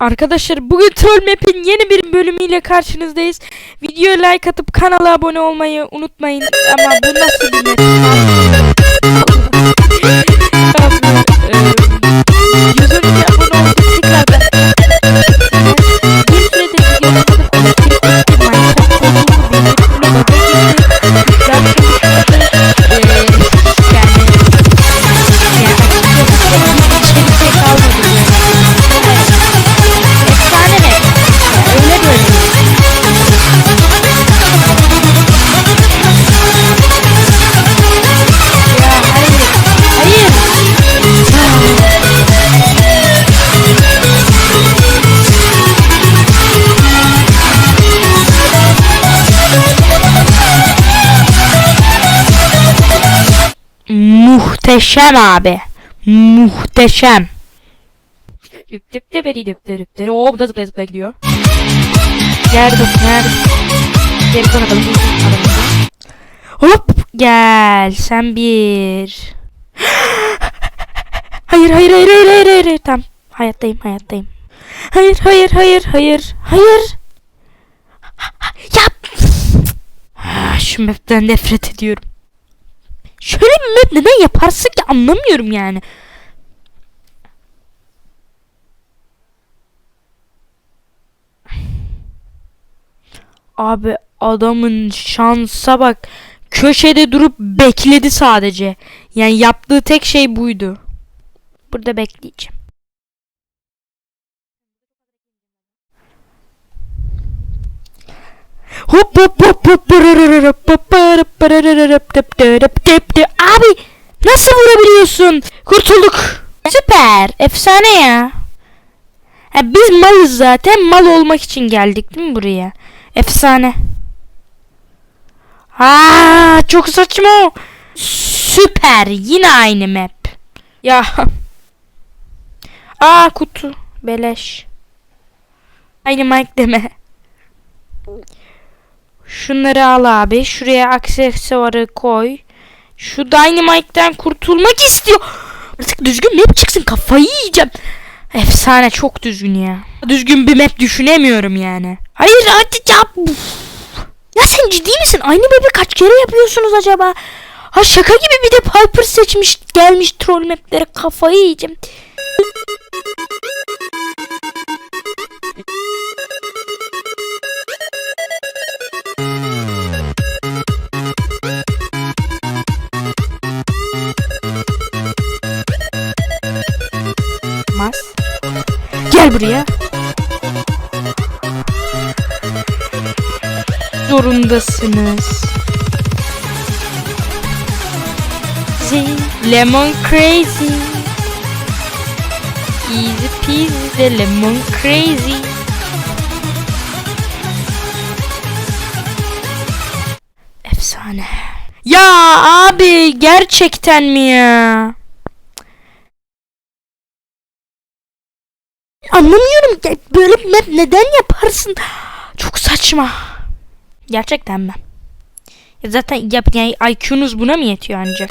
Arkadaşlar bugün Troll Map'in yeni bir bölümüyle karşınızdayız. Videoya like atıp kanala abone olmayı unutmayın. Ama bu nasıl bir? Muhteşem abi. Muhteşem. Düp düp de beri düp de düp de. Oo bu da zıplaya zıplaya gidiyor. Nerede? Nerede? Geri bakalım. Aramızda. Hop gel sen bir. Hayır hayır hayır hayır hayır hayır. hayır. Tamam. Hayattayım hayattayım. Hayır hayır hayır hayır hayır. Yap. Ah, Şu map'ten nefret ediyorum. Şöyle bir map neden yaparsın ki anlamıyorum yani. Abi adamın şansa bak. Köşede durup bekledi sadece. Yani yaptığı tek şey buydu. Burada bekleyeceğim. Hop hop hop hop bararararap, babarap, bararararap, Abi nasıl vurabiliyorsun? Kurtulduk. Süper. Efsane ya. Ha, biz malız zaten. Mal olmak için geldik değil mi buraya? Efsane. Aa, çok saçma. Süper. Yine aynı map. Ya. Aa kutu. Beleş. Aynı mic deme. Şunları al abi. Şuraya aksesuarı koy. Şu Dynamite'den kurtulmak istiyor. Artık düzgün map çıksın. Kafayı yiyeceğim. Efsane çok düzgün ya. Düzgün bir map düşünemiyorum yani. Hayır hadi yap. Ya sen ciddi misin? Aynı map'i kaç kere yapıyorsunuz acaba? Ha şaka gibi bir de Piper seçmiş gelmiş troll maplere kafayı yiyeceğim. Gel buraya. Zorundasınız. Z Lemon crazy. Easy peasy de lemon crazy. Efsane. Ya abi gerçekten mi ya? Anlamıyorum böyle bir map neden yaparsın? Çok saçma. Gerçekten mi? Zaten yap yani IQ'nuz buna mı yetiyor ancak?